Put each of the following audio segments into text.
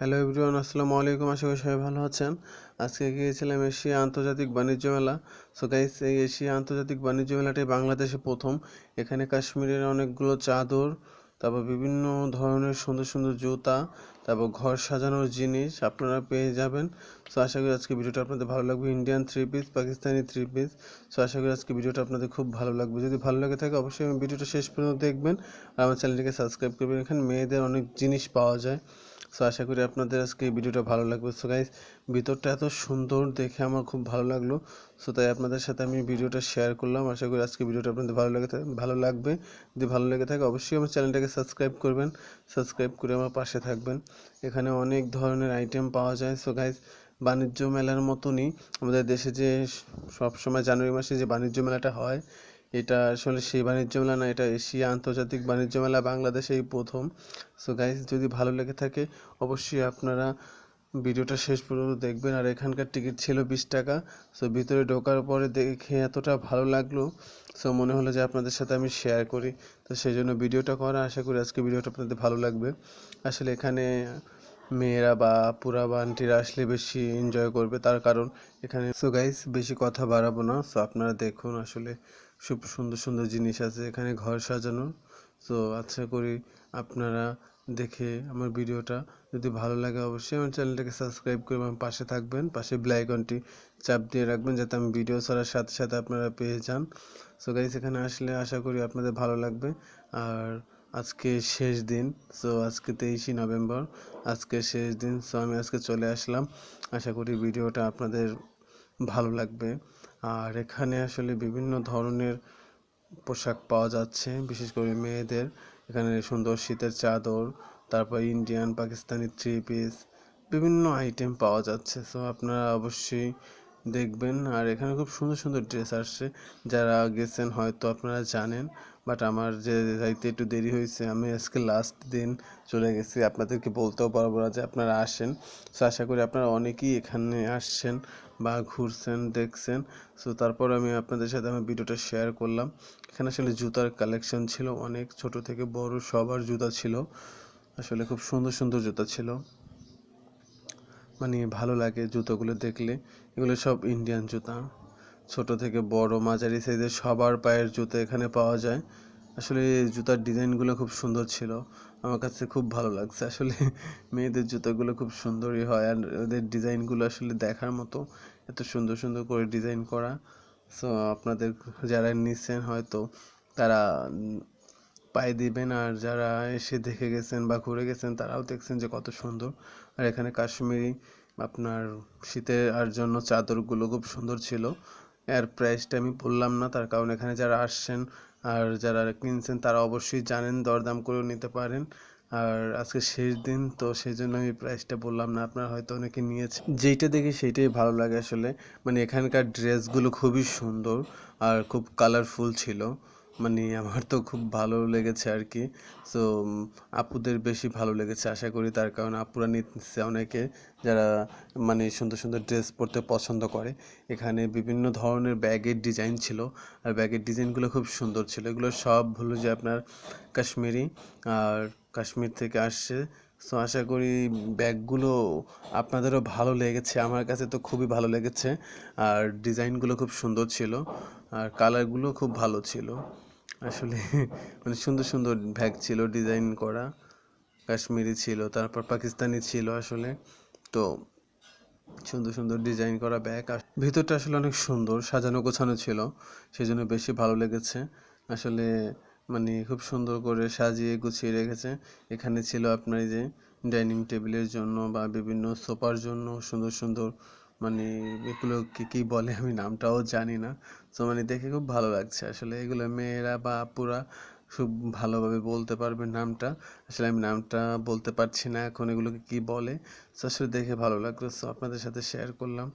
Hello everyone, আসসালামু আলাইকুম। আশা করি সবাই ভালো আছেন। আজকে গিয়েছিলাম এশিয়া আন্তর্জাতিক বাণিজ্য মেলা। সো গাইস এই এশিয়া আন্তর্জাতিক বাণিজ্য মেলাটি বাংলাদেশে প্রথম। এখানে কাশ্মীরের অনেকগুলো চাদর, তারপর বিভিন্ন ধরনের সুন্দর সুন্দর জুতা, তারপর ঘর সাজানোর জিনিস আপনারা পেয়ে যাবেন। সো আশা করি আজকে ভিডিওটা আপনাদের ভালো লাগবে। Indian three piece Pakistani three piece so আশা করি আজকে ভিডিওটা আপনাদের খুব ভালো লাগবে। যদি ভালো লাগে থাকে, অবশ্যই ভিডিওটা শেষ পর্যন্ত দেখবেন। আর আমার চ্যানেলটিকে সাবস্ক্রাইব করবেন। এখানে মেয়েদের অনেক জিনিস পাওয়া যায়। সো আশা করি আপনাদের আজকে এই ভিডিওটা ভালো লাগবে। সো গাইজ ভিতরটা এত সুন্দর দেখে আমার খুব ভালো লাগল। সো তাই আপনাদের সাথে আমি ভিডিওটা শেয়ার করলাম। আশা করি আজকে ভিডিওটা আপনাদের ভালো লাগে ভালো লাগবে। যদি ভালো লেগে থাকে, অবশ্যই আমার চ্যানেলটাকে সাবস্ক্রাইব করবেন। সাবস্ক্রাইব করে আমার পাশে থাকবেন। এখানে অনেক ধরনের আইটেম পাওয়া যায়। সো গাইজ বাণিজ্য মেলার মতনই আমাদের দেশে যে সবসময় জানুয়ারি মাসে যে বাণিজ্য মেলাটা হয় এটা আসলে সেই বাণিজ্য মেলা না, এটা এশিয়া আন্তর্জাতিক বাণিজ্য মেলা, বাংলাদেশেই প্রথম। সো গাইজ যদি ভালো লেগে থাকে, অবশ্যই আপনারা ভিডিওটা শেষ পর্যন্ত দেখবেন। আর এখানকার টিকিট ছিল বিশ টাকা সো ভিতরে ঢোকার পরে দেখে এতটা ভালো লাগল সো মনে হলো যে আপনাদের সাথে আমি শেয়ার করি। তো সেই জন্য ভিডিওটা করা, আশা করি আজকে ভিডিওটা আপনাদের ভালো লাগবে। আসলে এখানে মেয়েরা বা পুরা বা আন্টিরা আসলে বেশি এনজয় করবে, তার কারণ এখানে সো গাইস বেশি কথা বাড়াবো না। সো আপনারা দেখুন আসলে খুব সুন্দর সুন্দর জিনিস আছে এখানে ঘর সাজানো। সো আশা করি আপনারা দেখে আমার ভিডিওটা। যদি ভালো লাগে অবশ্যই আমার চ্যানেলটাকে সাবস্ক্রাইব করে আমার পাশে থাকবেন। পাশে ব্লাইকনটি চাপ দিয়ে রাখবেন যাতে আমি ভিডিও ছাড়ার সাথে সাথে আপনারা পেয়ে যান। সো গাইস এখানে আসলে আশা করি আপনাদের ভালো লাগবে। আর আজকে শেষ দিন সো আজকে তেইশে নভেম্বর, আজকে শেষ দিন সো আমি আজকে চলে আসলাম। আশা করি ভিডিওটা আপনাদের ভালো লাগবে। আর এখানে আসলে বিভিন্ন ধরনের পোশাক পাওয়া যাচ্ছে, বিশেষ করে মেয়েদের। এখানে সুন্দর শীতের চাদর, তারপর ইন্ডিয়ান পাকিস্তানি থ্রি পিস বিভিন্ন আইটেম পাওয়া যাচ্ছে। সো আপনারা অবশ্যই দেখবেন। আর এখানে খুব সুন্দর সুন্দর ড্রেস আসছে। যারা গেছেন হয়তো আপনারা জানেন বাট আমার যে যাইতে একটু দেরি হয়েছে, আমি আজকে লাস্ট দিন চলে গেছি। আপনাদেরকে বলতেও পারব না যে আপনারা আসেন। সো আশা করি আপনারা অনেকেই এখানে আসছেন বা ঘুরছেন, দেখছেন। সো তারপর আমি আপনাদের সাথে আমার ভিডিওটা শেয়ার করলাম। এখানে আসলে জুতার কালেকশন ছিল অনেক। ছোট থেকে বড় সবার জুতা ছিল। আসলে খুব সুন্দর সুন্দর জুতা ছিল। মানে ভালো লাগে জুতোগুলো দেখলে। এগুলো সব ইন্ডিয়ান জুতা। ছোট থেকে বড় মাঝারি সাইজের সবার পায়ের জুতো এখানে পাওয়া যায়। আসলে জুতার ডিজাইনগুলো খুব সুন্দর ছিল। আমার কাছে খুব ভালো লাগছে। আসলে মেয়েদের জুতোগুলো খুব সুন্দরই হয় আর ওদের ডিজাইনগুলো আসলে দেখার মতো এত সুন্দর সুন্দর করে ডিজাইন করা। সো আপনাদের যারা নিচ্ছেন হয়তো তারা পায়ে দিবেন আর যারা এসে দেখে গেছেন বা ঘুরে গেছেন তারাও দেখছেন যে কত সুন্দর। আর এখানে কাশ্মীরি আপনার শীতের আর জন্য চাদরগুলো খুব সুন্দর ছিল। এর প্রাইসটা আমি বললাম না, তার কারণ এখানে যারা আসছেন আর যারা কিনছেন তারা অবশ্যই জানেন, দরদাম করেও নিতে পারেন। আর আজকে শেষ দিন, তো সেই জন্য আমি প্রাইসটা বললাম না, আপনারা হয়তো অনেকে নিয়েছে যেইটা দেখি সেইটাই ভালো লাগে আসলে। মানে এখানকার ড্রেসগুলো খুবই সুন্দর আর খুব কালারফুল ছিল। মানে আমার তো খুব ভালো লেগেছে আর কি সো আপুদের বেশি ভালো লেগেছে আশা করি। তার কারণ আপুরা নিচ্ছে অনেকে যারা মানে সুন্দর সুন্দর ড্রেস পরতে পছন্দ করে। এখানে বিভিন্ন ধরনের ব্যাগের ডিজাইন ছিল। আর ব্যাগের ডিজাইনগুলো খুব সুন্দর ছিল। এগুলো সব হলো যে আপনার কাশ্মীরি আর কাশ্মীর থেকে আসছে। সো আশা করি ব্যাগগুলো আপনাদেরও ভালো লেগেছে। আমার কাছে তো খুবই ভালো লেগেছে। আর ডিজাইনগুলো খুব সুন্দর ছিল। আর কালারগুলো খুব ভালো ছিল। আসলে মানে সুন্দর সুন্দর ব্যাগ ছিল ডিজাইন করা। কাশ্মীরি ছিল, তারপর পাকিস্তানি ছিল আসলে। তো সুন্দর সুন্দর ডিজাইন করা ব্যাগ আর ভিতরটা আসলে অনেক সুন্দর, সাজানো গোছানো ছিল সেই জন্য বেশি ভালো লেগেছে। আসলে মানে খুব সুন্দর করে সাজিয়ে গুছিয়ে রেখেছে। এখানে ছিল আপনার যে ডাইনিং টেবিলের জন্য বা বিভিন্ন সোফার জন্য সুন্দর সুন্দর মানে এগুলো কি কি বলে আমি নামটাও জানি না। তো মানে দেখে খুব ভালো লাগছে। আসলে এগুলো মেয়েরা বা আপুরা খুব ভালোভাবে বলতে পারবে নামটা। আসলে আমি নামটা বলতে পারছি না এখন এগুলোকে কি বলে। তো আসলে দেখে ভালো লাগল। সো আপনাদের সাথে শেয়ার করলাম।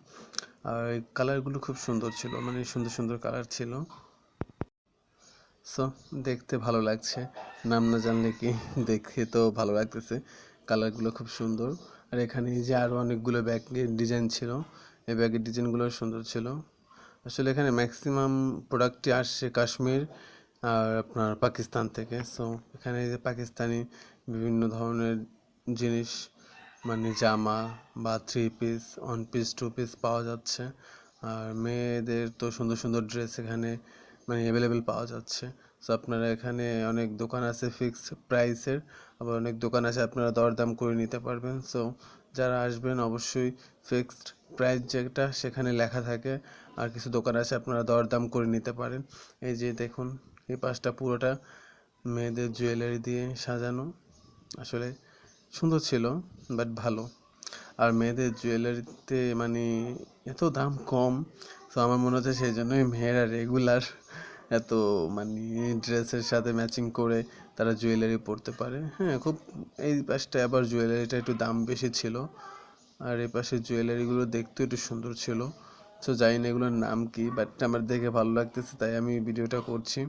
আর কালারগুলো খুব সুন্দর ছিল। মানে সুন্দর সুন্দর কালার ছিল। সো দেখতে ভালো লাগছে। নাম না জানলে কি দেখে তো ভালো লাগতেছে। কালারগুলো খুব সুন্দর। আর এখানে যে আরও অনেকগুলো ব্যাগের ডিজাইন ছিল, এই ব্যাগের ডিজাইনগুলো সুন্দর ছিল। আসলে এখানে ম্যাক্সিমাম প্রোডাক্টটি আসছে কাশ্মীর আর আপনার পাকিস্তান থেকে। সো এখানে এই যে পাকিস্তানি বিভিন্ন ধরনের জিনিস মানে জামা বা three piece one piece two piece পাওয়া যাচ্ছে। আর মেয়েদের তো সুন্দর সুন্দর ড্রেস এখানে মানে অ্যাভেলেবেল পাওয়া যাচ্ছে। সো আপনারা এখানে অনেক দোকান আছে ফিক্সড প্রাইসের আবার অনেক দোকান আছে আপনারা দরদাম করে নিতে পারবেন। সো যারা আসবেন অবশ্যই ফিক্সড প্রাইস যেটা সেখানে লেখা থাকে। আর কিছু দোকান আছে আপনারা দরদাম করে নিতে পারেন। এই যে দেখুন, এই পাশটা পুরোটা মেয়েদের জুয়েলারি দিয়ে সাজানো। আসলে সুন্দর ছিল বাট ভালো। আর মেয়েদের জুয়েলারিতে মানে এত দাম কম। তো আমার মনে হচ্ছে সেই জন্যই মেয়েরা রেগুলার এত মানে ড্রেসের সাথে ম্যাচিং করে তারা জুয়েলারি পরতে পারে। হ্যাঁ খুব এই পাশটায় আবার জুয়েলারিটা একটু দাম বেশি ছিল। আর এই পাশে জুয়েলারিগুলো দেখতেও একটু সুন্দর ছিল। তো জানি না এগুলোর নাম কি বাট আমার দেখে ভালো লাগতেছে, তাই আমি ভিডিওটা করছি।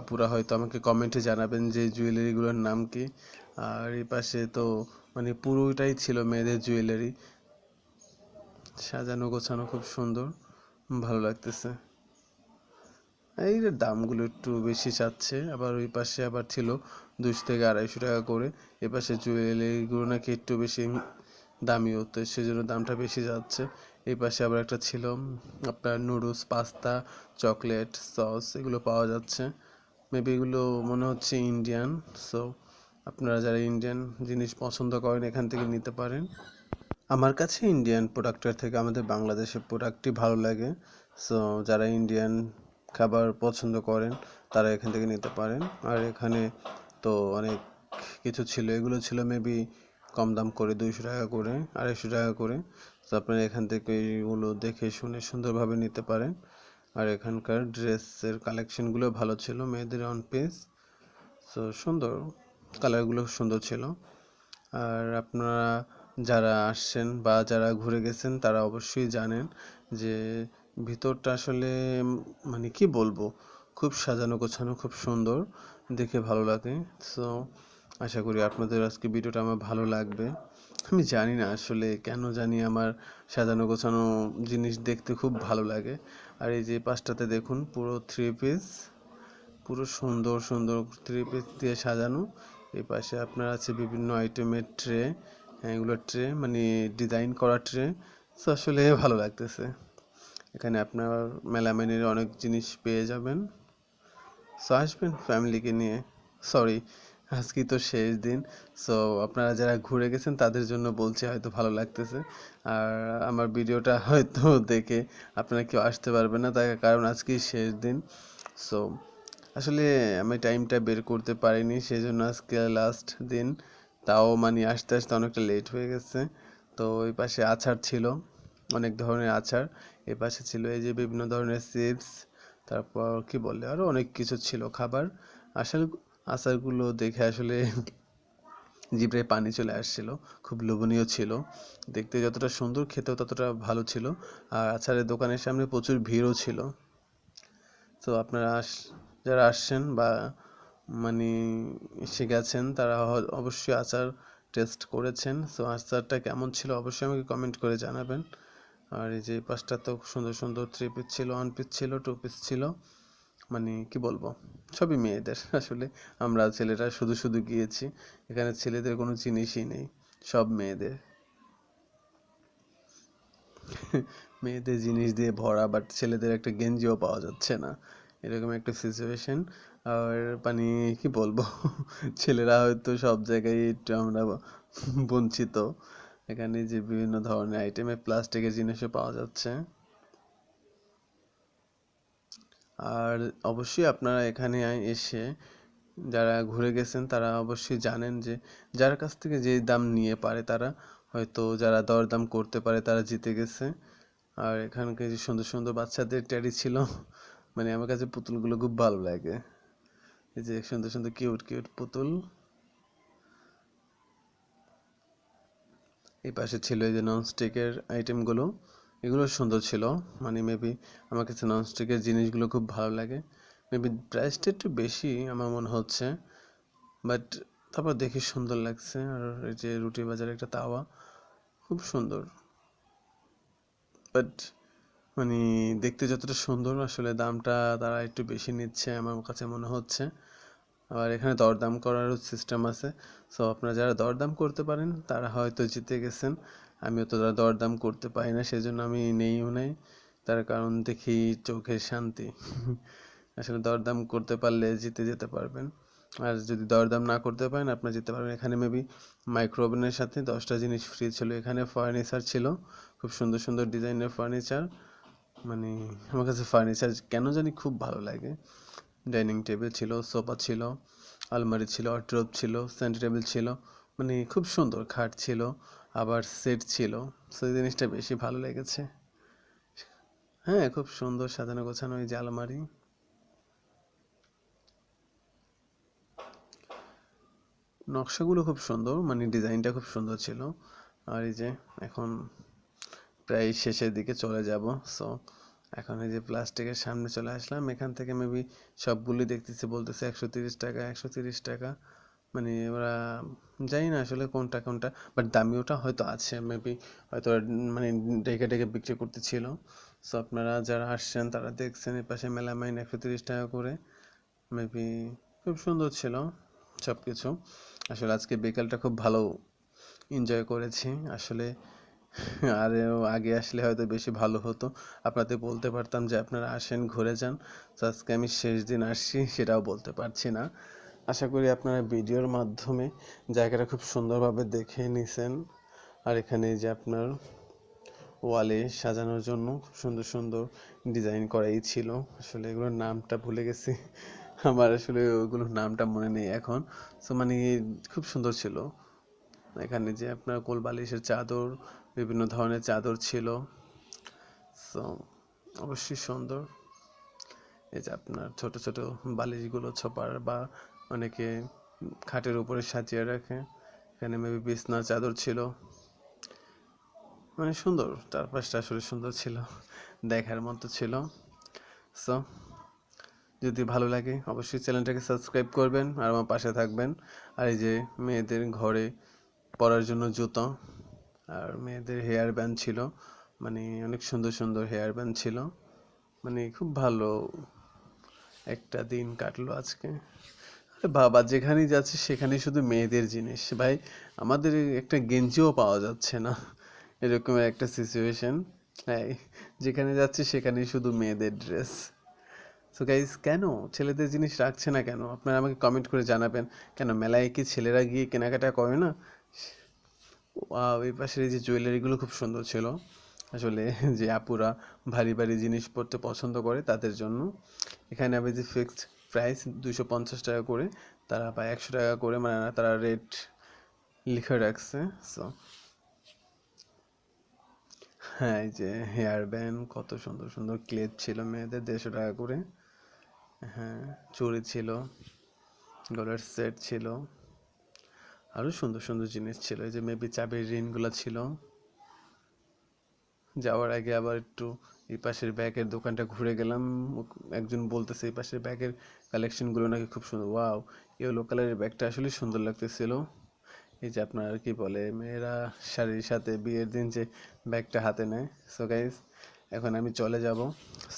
আপুরা হয়তো আমাকে কমেন্টে জানাবেন যে জুয়েলারিগুলোর নাম কি। আর এই পাশে তো মানে পুরোটাই ছিল মেয়েদের জুয়েলারি সাজানো গোছানো খুব সুন্দর, ভালো লাগতেছে। এই দামগুলো একটু বেশি চাচ্ছে, আবার ওই পাশে আবার ছিল দুশো থেকে আড়াইশো টাকা করে। এ পাশে জুয়েলারিগুলো নাকি একটু বেশি দামি হতো সেজন্য দামটা বেশি যাচ্ছে। এই পাশে আবার একটা ছিল আপনার নুডলস, পাস্তা, চকলেট, সস, এগুলো পাওয়া যাচ্ছে। মেবি এগুলো মনে হচ্ছে ইন্ডিয়ান সো আপনারা যারা ইন্ডিয়ান জিনিস পছন্দ করেন, এখান থেকে নিতে পারেন। আমার কাছে ইন্ডিয়ান প্রোডাক্টের থেকে আমাদের বাংলাদেশের প্রোডাক্টই ভালো লাগে। সো যারা ইন্ডিয়ান খাবার পছন্দ করেন, তারা এখান থেকে নিতে পারেন। আর এখানে তো অনেক কিছু ছিল, এগুলো ছিল মেবি কম দাম করে, দুইশো টাকা করে, আড়াইশো টাকা করে। তো আপনারা এখান থেকে এগুলো দেখে শুনে সুন্দরভাবে নিতে পারেন। আর এখানকার ড্রেসের কালেকশনগুলো ভালো ছিল, মেয়েদের অন পিস সো সুন্দর, কালারগুলো সুন্দর ছিল। আর আপনারা যারা আসছেন বা যারা ঘুরে গেছেন, তারা অবশ্যই জানেন যে ভিতরটা আসলে মানে কি বলব, খুব সাজানো গোছানো, খুব সুন্দর, দেখে ভালো লাগে। সো আশা করি আপনাদের আজকে ভিডিওটা আমার ভালো লাগবে। আমি জানি না আসলে কেন জানি আমার সাজানো গোছানো জিনিস দেখতে খুব ভালো লাগে। আর এই যে পাশটাতে দেখুন, পুরো থ্রি পিস পুরো সুন্দর সুন্দর থ্রি পিস দিয়ে সাজানো। এই পাশে আপনার আছে বিভিন্ন আইটেমের ট্রে হ্যাঁ এগুলো ট্রে মানে ডিজাইন করা ট্রে তো আসলে ভালো লাগতেছে। এখানে আপনার মেলামেনের অনেক জিনিস পেয়ে যাবেন। সো আসবেন ফ্যামিলিকে নিয়ে। সরি আজকে তো শেষ দিন। সো আপনারা যারা ঘুরে গেছেন, তাদের জন্য বলছি হয়তো ভালো লাগতেছে। আর আমার ভিডিওটা হয়তো দেখে আপনারা কেউ আসতে পারবেন না, তার কারণ আজকেই শেষ দিন। সো আসলে আমি টাইমটা বের করতে পারিনি সেই জন্য আজকে লাস্ট দিন। তাও মানে আসতে আসতে অনেকটা লেট হয়ে গেছে। তো, ওই পাশে আচার ছিল, অনেক ধরনের আচার এই পাশে ছিল এই যে বিভিন্ন ধরনের চিপস, তারপর কি বলে আরও অনেক কিছু ছিল খাবার। আসলে আচারগুলো দেখে আসলে জিভে পানি চলে আসছিল, খুব লোভনীয় ছিল। দেখতে যতটা সুন্দর, খেতেও ততটা ভালো ছিল। আর আচারের দোকানের সামনে প্রচুর ভিড়ও ছিল। তো আপনারা যারা আসছেন বা মানে এসে গেছেন, তারা অবশ্যই আচার টেস্ট করেছেন। সো আচারটা কেমন ছিল, অবশ্যই আমাকে কমেন্ট করে জানাবেন। আর এই যে পাঁচটা তো সুন্দর সুন্দর থ্রি পিস ছিল ওয়ান পিস ছিল টু পিস ছিল। মানে কি বলব, সবই মেয়েদের। আসলে আমরা ছেলেরা শুধু শুধু গিয়েছি, এখানে ছেলেদের কোনো জিনিসই নেই, সব মেয়েদের। মেয়েদের জিনিস দিয়ে ভরা বাট ছেলেদের একটা গেঞ্জিও পাওয়া যাচ্ছে না। এরকম একটা সিচুয়েশন আর মানে কি বলব, ছেলেরা হয়তো সব জায়গায় একটু আমরা বঞ্চিত। এখানে যে বিভিন্ন ধরনের আইটেমে প্লাস্টিকের জিনিসও পাওয়া যাচ্ছে। আর অবশ্যই আপনারা এখানে এসে যারা ঘুরে গেছেন, তারা অবশ্যই জানেন যে যার কাছ থেকে যে দাম নিয়ে পারে তারা হয়তো যারা দরদাম করতে পারে তারা জিতে গেছে। আর এখানকার যে সুন্দর সুন্দর বাচ্চাদের ট্যাডি ছিল মানে আমার কাছে পুতুলগুলো খুব ভালো লাগে। এই যে সুন্দর সুন্দর কিউট কিউট পুতুল। এই পাশে ছিল এই যে ননস্টিকের আইটেমগুলো এগুলো সুন্দর ছিল। মানে মেবি আমার কাছে ননস্টিকের জিনিসগুলো খুব ভালো লাগে। মেবি প্রাইসটা একটু বেশি আমার মনে হচ্ছে। বাট তারপর দেখে সুন্দর লাগছে। আর এই যে রুটি বাজার একটা তাওয়া, খুব সুন্দর। বাট মানে দেখতে যতটা সুন্দর, আসলে দামটা তারা একটু বেশি নিচ্ছে, আমার কাছে মনে হচ্ছে। আবার এখানে দরদাম করারও সিস্টেম আছে। সো আপনারা যারা দরদাম করতে পারেন, তারা হয়তো জিতে গেছেন। আমিও তো দরদাম করতে পারি না, সেজন্য আমি নেইও নাই। তার কারণ দেখি চোখের শান্তি। আসলে দরদাম করতে পারলে জিতে যেতে পারবেন। আর যদি দরদাম না করতে পারেন, আপনারা যেতে পারবেন এখানে মেবি মাইক্রো ওভেনের সাথে দশটা জিনিস ফ্রি ছিল। এখানে ফার্নিচার ছিল। খুব সুন্দর সুন্দর ডিজাইনের ফার্নিচার মানে আমার কাছে ফার্নিচার কেন জানি খুব ভালো লাগে। ডাইনিং টেবিল ছিল, সোফা ছিল, আলমারি ছিল অড্রপ ছিল সেন্টার টেবিল ছিল মানে খুব সুন্দর খাট ছিল, আবার সেট ছিল। সেই জিনিসটা বেশি ভালো লেগেছে। হ্যাঁ খুব সুন্দর সাজানো গোছানো এই যে আলমারি। নকশাগুলো খুব সুন্দর মানে ডিজাইনটা খুব সুন্দর ছিল। আর এই যে এখন প্রায় শেষের দিকে চলে যাব সো এখন এই যে প্লাস্টিকের সামনে চলে আসলাম, এখান থেকে মেবি সবগুলি দেখতেছি, বলতেছে একশো তিরিশ টাকা, একশো তিরিশ টাকা। মানে ওরা, জানি না আসলে কোনটা কোনটা বাট দামি ওটা হয়তো আছে মেবি হয়তো মানে ডেকে ডেকে বিক্রি করতেছিল। সো আপনারা যারা আসছেন, তারা দেখছেন এর পাশে মেলামাইন একশো তিরিশ টাকা করে। মেবি খুব সুন্দর ছিল সব কিছু আসলে আজকে বিকালটা খুব ভালো এনজয় করেছি। আসলে আরও আগে আসলে হয়তো বেশি ভালো হতো। আপনাদের বলতে পারতাম যে আপনারা আসেন, ঘুরে যান। তো আজকে আমি শেষ দিন আসছি, সেটাও বলতে পারছি না। আশা করি আপনারা ভিডিওর মাধ্যমে জায়গাটা খুব সুন্দরভাবে দেখে নিছেন। আর এখানে যে আপনার ওয়ালে সাজানোর জন্য খুব সুন্দর সুন্দর ডিজাইন করাই ছিল। আসলে এগুলোর নামটা ভুলে গেছি। আমার আসলে ওগুলোর নামটা মনে নেই এখন। সো মানে খুব সুন্দর ছিল। এখানে যে আপনার কোল বালিশের চাদর বিভিন্ন ধরনের চাদর ছিল। সো অবশ্যই সুন্দর। এই যে আপনার ছোট ছোট বালিশগুলো ছোপার বা অনেকে খাটের উপরে সাজিয়ে রাখে। এখানে মেবি বিছনার চাদর ছিল। মানে সুন্দর চারপাশটা আসলে সুন্দর ছিল, দেখার মতো ছিল। সো যদি ভালো লাগে অবশ্যই চ্যানেলটাকে সাবস্ক্রাইব করবেন আর আমার পাশে থাকবেন। আর এই যে মেয়েদের ঘরে পরার জন্য জুতো আর মেয়েদের হেয়ার ব্যান্ড ছিল। মানে অনেক সুন্দর সুন্দর হেয়ার ব্যান্ড ছিল। মানে খুব ভালো একটা দিন কাটলো আজকে। আরে বাবা, যেখানেই যাচ্ছে সেখানেই শুধু মেয়েদের জিনিস। ভাই, আমাদের একটা গেঞ্জিও পাওয়া যাচ্ছে না। এরকম একটা সিচুয়েশন হ্যাঁ যেখানে যাচ্ছে সেখানেই শুধু মেয়েদের ড্রেস সো গাইজ কেন? ছেলেদের জিনিস রাখছে না কেন? আপনারা আমাকে কমেন্ট করে জানাবেন। কেন, মেলায় কি ছেলেরা গিয়ে কেনাকাটা করে না? এই পাশের এই যে জুয়েলারিগুলো খুব সুন্দর ছিল। আসলে যে আপুরা ভারী ভারী জিনিস পরতে পছন্দ করে, তাদের জন্য। এখানে আমি যে ফিক্সড প্রাইস দুশো পঞ্চাশ টাকা করে, তারা বা একশো টাকা করে মানে তারা রেট লিখে রাখছে। সো হ্যাঁ এই যে হেয়ার ব্যান্ড কত সুন্দর সুন্দর ক্লিপ ছিল মেয়েদের, দেড়শো টাকা করে। হ্যাঁ চুড়ি ছিল, গলার সেট ছিল। আরও সুন্দর সুন্দর জিনিস ছিল। যে মেবি চাবির রিনগুলো ছিল। যাওয়ার আগে আবার একটু এই পাশের ব্যাগের দোকানটা ঘুরে গেলাম। একজন বলতেছে, এই পাশের ব্যাগের কালেকশনগুলো নাকি খুব সুন্দর। ওয়াও ইয়েলো কালারের ব্যাগটা আসলে সুন্দর লাগতেছিল। এই যে আপনার আর কি বলে, মেয়েরা শাড়ির সাথে বিয়ের দিন যে ব্যাগটা হাতে নেয়। সো গাইজ এখন আমি চলে যাব।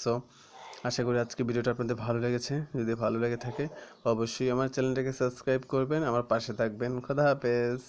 সো আশা করি আজকে ভিডিওটা আপনাদের ভালো লেগেছে। যদি ভালো লেগে থাকে, অবশ্যই আমার চ্যানেলটাকে সাবস্ক্রাইব করবেন, আমার পাশে থাকবেন। খোদা হাফেজ।